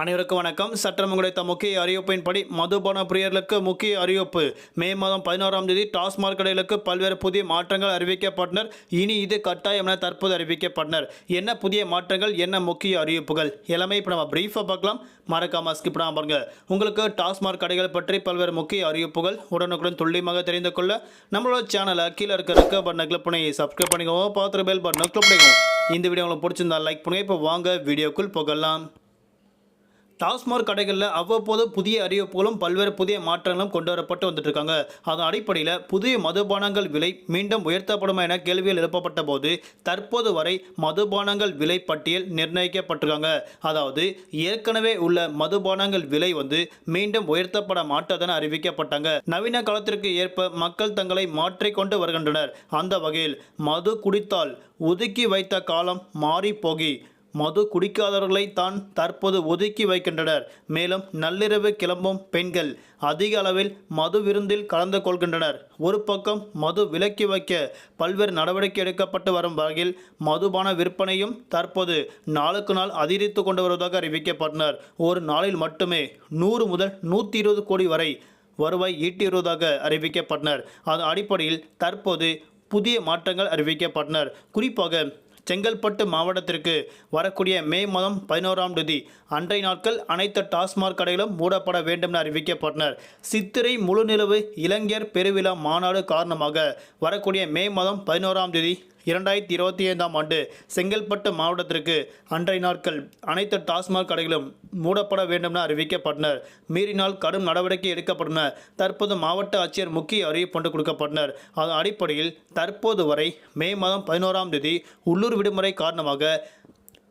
அனைவருக்கும் வணக்கம். சட்டம் கிடைத்த முக்கிய அறிவிப்பின்படி மதுபான பிரியர்களுக்கு முக்கிய அறிவிப்பு. மே மாதம் பதினோராம் தேதி டாஸ்மாக் கடைகளுக்கு பல்வேறு புதிய மாற்றங்கள் அறிவிக்கப்பட்டனர். இனி இது கட்டாயம் என தற்போது அறிவிக்கப்பட்டனர். என்ன புதிய மாற்றங்கள் என்ன முக்கிய அறிவிப்புகள்? எல்லாமே இப்போ நம்ம பிரீஃபாக பார்க்கலாம். மறக்காம ஸ்கிப் பண்ணாமல் பாருங்க. உங்களுக்கு டாஸ்மாக் கடைகள் பற்றி பல்வேறு முக்கிய அறிவிப்புகள் உடனுக்குடன் துல்லியமாக தெரிந்து கொள்ள நம்மளோட சேனலை கீழே இருக்க இருக்க பட்டனை கிளிக் பண்ணி சப்ஸ்கிரைப் பண்ணிக்கோங்க. பார்த்துட்டு பெல் பட்டனை கிளிக் பண்ணிக்கோங்க. இந்த வீடியோ உங்களுக்கு பிடிச்சிருந்தா லைக் பண்ணுங்க. இப்போ வாங்க வீடியோக்குள் போகலாம். டாஸ்மாக் கடைகளில் அவ்வப்போது புதிய அறிவிப்புகளும் பல்வேறு புதிய மாற்றங்களும் கொண்டு வரப்பட்டு வந்துட்டு இருக்காங்க அதன் அடிப்படையில் புதிய மதுபானங்கள் விலை மீண்டும் உயர்த்தப்படுமா என கேள்வியில் எழுப்பப்பட்ட போது தற்போது வரை மதுபானங்கள் விலை பட்டியல் நிர்ணயிக்கப்பட்டிருக்காங்க. அதாவது ஏற்கனவே உள்ள மதுபானங்கள் விலை வந்து மீண்டும் உயர்த்தப்பட மாட்டதென அறிவிக்கப்பட்டாங்க. நவீன காலத்திற்கு ஏற்ப மக்கள் தங்களை மாற்றிக்கொண்டு வருகின்றனர். அந்த வகையில் மது குடித்தால் ஒதுக்கி வைத்த காலம் மாறி போகி மது குடிக்காதவர்களை தான் தற்போது ஒதுக்கி வைக்கின்றனர். மேலும் நள்ளிரவு கிளம்பும் பெண்கள் அதிக அளவில் மது விருந்தில் கலந்து கொள்கின்றனர். ஒரு பக்கம் மது விலக்கி வைக்க பல்வேறு நடவடிக்கை எடுக்கப்பட்டு வரும் வகையில் மதுபான விற்பனையும் தற்போது நாளுக்கு நாள் அதிகரித்து கொண்டு வருவதாக அறிவிக்கப்பட்டனர். ஒரு நாளில் மட்டுமே நூறு முதல் நூற்றி இருபது கோடி வரை வருவாய் ஈட்டியிருப்பதாக அறிவிக்கப்பட்டனர். அதன் அடிப்படையில் தற்போது புதிய மாற்றங்கள் அறிவிக்கப்பட்டனர். குறிப்பாக செங்கல்பட்டு மாவட்டத்திற்கு வரக்கூடிய மே மாதம் பதினோராம் தேதி. அன்றைய நாட்கள் அனைத்து டாஸ்மாக் கடைகளும் மூடப்பட வேண்டும் என அறிவிக்கப்பட்டனர். சித்திரை முழுநிலவு இளைஞர் பெருவிழா மாநாடு காரணமாக வரக்கூடிய மே மாதம் பதினோராம் தேதி இரண்டாயிரத்தி இருபத்தி ஐந்தாம் ஆண்டு செங்கல்பட்டு மாவட்டத்திற்கு அன்றைய நாட்கள் அனைத்து டாஸ்மாக் கடைகளும் மூடப்பட வேண்டும் என அறிவிக்கப்பட்டனர். மீறினால் கடும் நடவடிக்கை எடுக்கப்பட்டனர் தற்போது மாவட்ட ஆட்சியர் முக்கிய அறிவிப்பு கொடுக்கப்பட்டனர். அதன் அடிப்படையில் தற்போது வரை மே மாதம் பதினோராம் தேதி உள்ளூர் விடுமுறை காரணமாக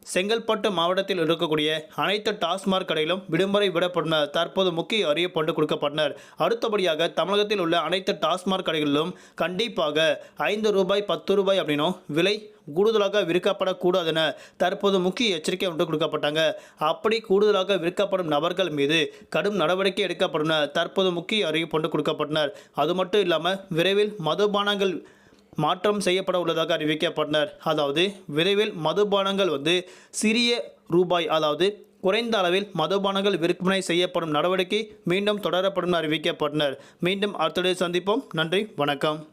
செங்கல்பட்டு மாவட்டத்தில் இருக்கக்கூடிய அனைத்து டாஸ்மாக் கடையிலும் விடுமுறை விடப்பட்டனர். தற்போது முக்கிய அறியப்பட்டு கொடுக்கப்பட்டனர். அடுத்தபடியாக தமிழகத்தில் உள்ள அனைத்து டாஸ்மாக் கடைகளிலும் கண்டிப்பாக ஐந்து ரூபாய் பத்து ரூபாய் அப்படின்னும் விலை கூடுதலாக விற்கப்படக்கூடாது என தற்போது முக்கிய எச்சரிக்கை ஒன்று கொடுக்கப்பட்டாங்க. அப்படி கூடுதலாக விற்கப்படும் நபர்கள் மீது கடும் நடவடிக்கை எடுக்கப்படும் தற்போது முக்கிய அறிவிப்பு ஒன்று கொடுக்கப்பட்டனர். அது மட்டும் இல்லாமல் விரைவில் மதுபானங்கள் மாற்றம் செய்யப்பட உள்ளதாக அறிவிக்கப்பட்டனர். அதாவது விரைவில் மதுபானங்கள் வந்து சிறிய ரூபாய் அதாவது குறைந்த அளவில் மதுபானங்கள் விற்பனை செய்யப்படும் நடவடிக்கை மீண்டும் தொடரப்படும் அறிவிக்கப்பட்டனர். மீண்டும் அடுத்த சந்திப்போம். நன்றி வணக்கம்.